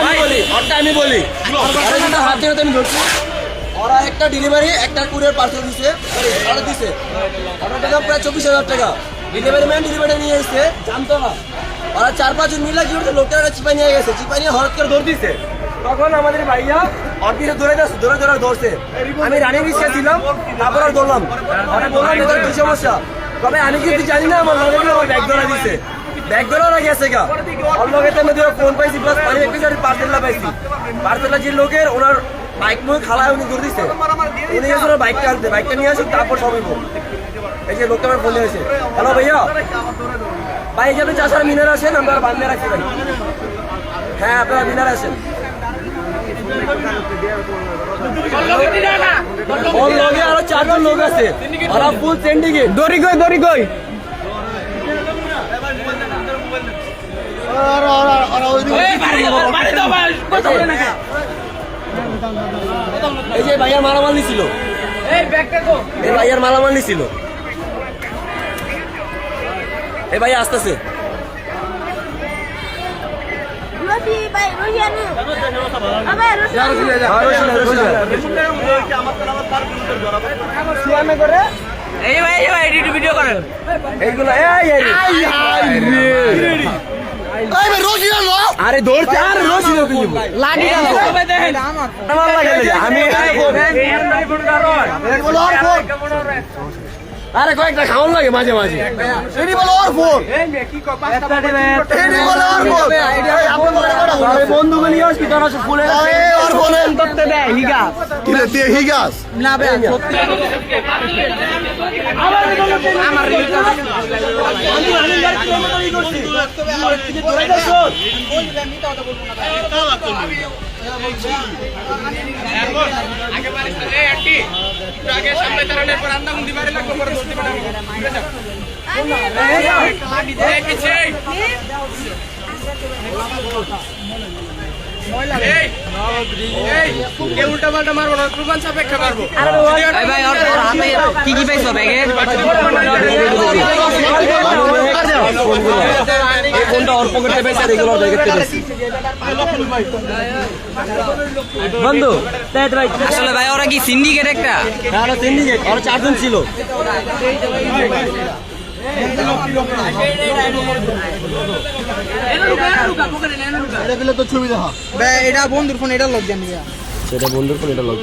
আমি বলি। ওরটা আমি বলি। আরে যেটা হাত ধরে আমি ধরছি? ওরা একটা ডেলিভারি একটা কুরিয়ার পার্সেল দিছে অর্ডার দিছে। অর্ডার টাকা প্রায় চব্বিশ হাজার টাকা। ডেলিভারি ম্যান ডেলিভারি নিয়ে এসছে জানতো না। ওরা চার পাঁচজন মিলে কি করছে লোকেরা চিপা নিয়ে গেছে চিপা নিয়ে হঠাৎ করে দৌড় দিছে। তখন আমাদের ভাইয়া ওর পিছে দৌড়ে যাচ্ছে দৌড়ে দৌড়ে ধরছে আমি রানিং রিক্সা ছিলাম তারপর আর দৌড়লাম। আমি বললাম এটা কি সমস্যা? তবে আমি কিন্তু জানি না আমার লগে আমার ব্যাগ ধরা দিছে। ব্যাগ ধরা না গেছে গা। লগে তো আমি ফোন পাইছি প্লাস পানি পাইছি। পার্সেলটা যে লোকের, ওনার বাইক মুখ খালায় উনি গেছে ওনার বাইকটা আনতে। বাইকটা নিয়ে আসুক, তারপর সবই ফোন হয়েছে হ্যালো ভাইয়া? ভাই, এই যে আপনি চাষার মিনার আসেন আমরা আর বান্ধে হ্যাঁ আপনারা মিনার আসেন আরও চারজন লোক আছে। ওরা ফুল চেন্ডিকে দড়ি এই যে ভাইয়ার মালামাল নিছিল। এই ভাইয়ার মালামাল নিছিল। এই আসতেছে। ভাই। এই এই ভিডিও করেন। এইগুলো এই এই আরে ধরছে আর রশি ধরতে দিব লাগি আমার লাগে আমি আরে কয়েকটা খাওয়ান লাগে মাঝে মাঝে। আরে বন্ধুকে নিয়ে আসবি তোরা সব ফুলে করতে দেয় হিগা কিলে তে হিগাস না বে সত্যি। ভাই ভাই ওর ওর হাতে কি কি পাইছো ব্যাগে এই অল্প করতে পেয়েছে আর দেখতে পেয়েছি বন্ধু আসলে ভাই ওরা কি সিন্ডিকেট একটা? সিন্ডিকেট ওরা চারজন ছিল। এটা দিলে তো ছবি দেখা। এটা বন্ধুর ফোন এটা লোক জানি সেটা বন্ধুর ফোন এটা লগ